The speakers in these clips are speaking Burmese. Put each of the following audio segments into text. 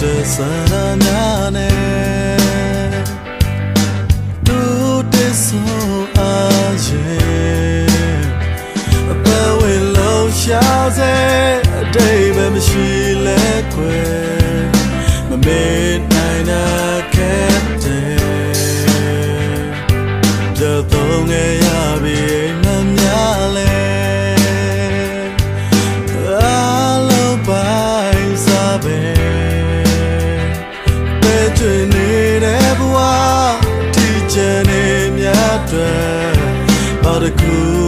တဲ့ဆန္ဒများနဲ့ after all the.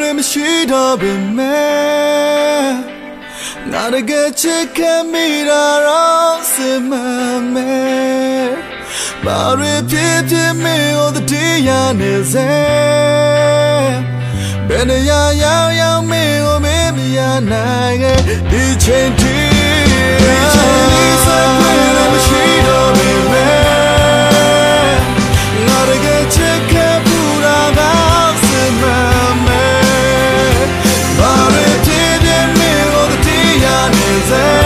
တွေမရှိတော့ပေမဲ့ငါတကယ်ချစ်ခဲ့မိတာတော့စင်မှန်မယ်ဘာတွေဖြစ်ဖြစ်မင်းတို့တည်းရနေစေဘယ်နေရာရောက်ရောက်မင်းကိုမင်းမရနိုင်ခဲ့ဒီချိန်ထိ desert